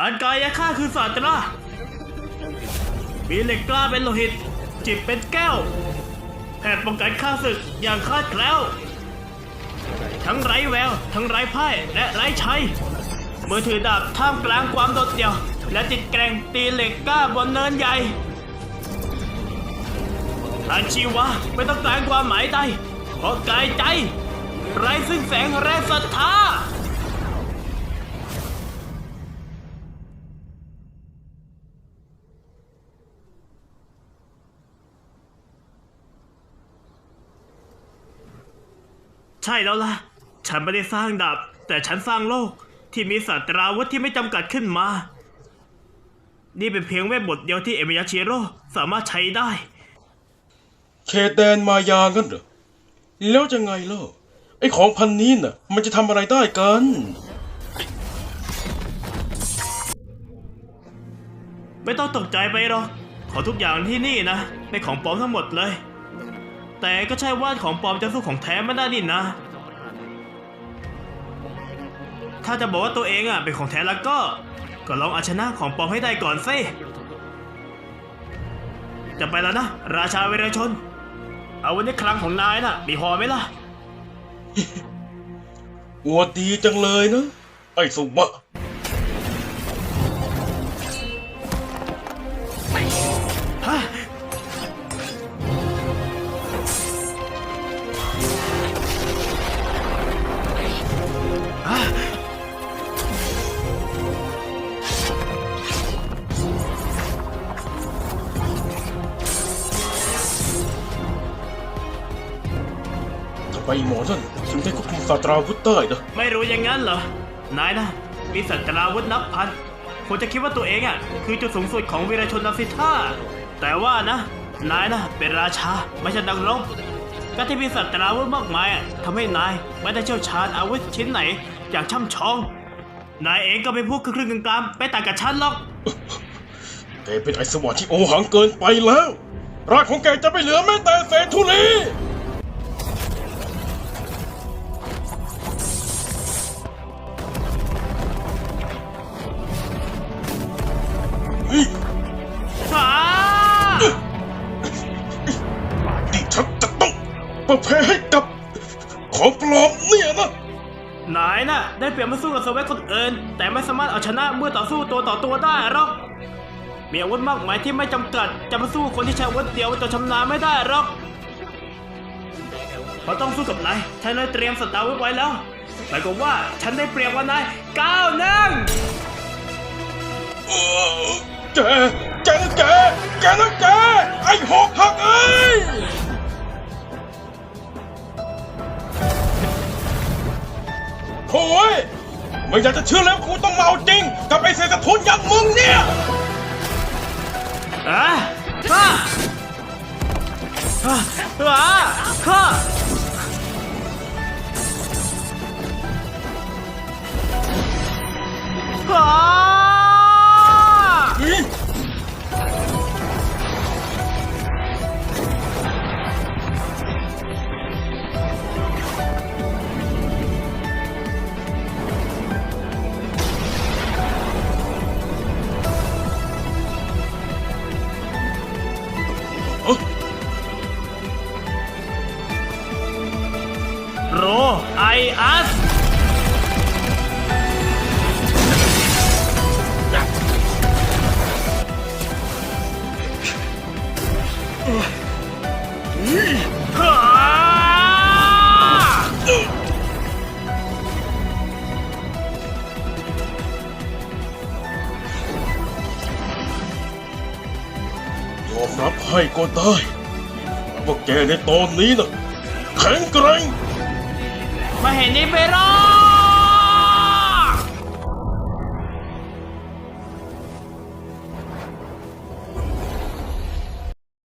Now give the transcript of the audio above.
อันกายค่าคือศาสตรามีเหล็กกล้าเป็นโลหิต จิตเป็นแก้วแพทย์ป้องกันข้าศึกอย่างคาดแคล้ว ทั้งไร้แวว ทั้งไร้พ่ายและไร้ชัยมือถือดาบท่ามกลางความโดดเดี่ยว และจิตแกร่งตีเหล็กกล้าบนเนินใหญ่อาชีวะไม่ต้องการความหมายใดเพราะกายใจ ไร้ซึ่งแสงและศรัทธา ช่แล้วล่ะ ฉันไม่ได้สร้างดาบ แต่ฉันสร้างโลกที่มีสัตราวุธที่ไม่จำกัดขึ้นมา นี่เป็นเพียงเวทบทเดียวที่เอเมยาชิโร่สามารถใช้ได้เขตแดนมายางั้นเหรอ แล้วจะไงล่ะ ไอ้ของพันนี้น่ะ มันจะทำอะไรได้กัน ไม่ต้องตกใจไปหรอก ของทุกอย่างที่นี่นะเป็นของปลอมทั้งหมดเลย แต่ก็ใช่ว่าของปลอมจะสู้ของแท้ไม่ได้นี่นะ ถ้าจะบอกว่าตัวเองอะเป็นของแท้แล้วก็ ก็ลองเอาชนะของปลอมให้ได้ก่อนสิจะไปแล้วนะ ราชาเวรชน เอาวันนี้ครั้งของนายน่ะ มีพอไหมล่ะอวดดีจังเลยนะไอ้สุบะ ไมหมอนั่นถึงได้ควบคุมศาสตราวุธได้นะไม่รู้อย่างนั้นเหรอ นายนะมีสัตราวุธนับพันควรจะคิดว่าตัวเองอะคือจุดสูงสุดของวีรชนนักสิท่าแต่ว่านะ นายนะเป็นราชาไม่ใช่นักรบการที่มีสัตราวุธมากมายอะทำให้นายไม่ได้เชี่ยวชาญอาวุธชิ้นไหนอย่างช่ำชอง นายเองก็เป็นพวกครึ่งๆกลางๆไม่ต่างกับฉันหรอกแกเป็นไอ้สวะที่โอหังเกินไปแล้วร่างของแกจะไม่เหลือแม้แต่เศษธุลี ประเพให้กับ ของปลอมเนี่ยนะนายน่ะ ได้เปรียบมาสู้กับสเวตคนอื่น แต่ไม่สามารถเอาชนะเมื่อต่อสู้ตัวต่อตัวได้หรอกมีอาวุธมากมายที่ไม่จำกัด จะมาสู้คนที่ใช้อาวุธเดียวตัวชำนาญไม่ได้หรอกเพราะต้องสู้กับนายฉันเลยเตรียมสตาร์ไว้ไว้แล้วหมายความว่าฉันได้เปรียบกว่านายก้าวหนึ่งเออแกแกนะแกแกนะแกไอ้หอกหักเอ้ย โถ่เอ้ยไม่อยากจะเชื่อแล้วกูต้องมาเอาจริง กับไอ้เศษกระทุนอย่างมึงเนี่ย อะฮ่าฮ่าฮ่า โรไออัสยอมรับให้ก็ได้ว่าแกในตอนนี้นะแข็งแกร่ง มาเห็นนี่ไปรอ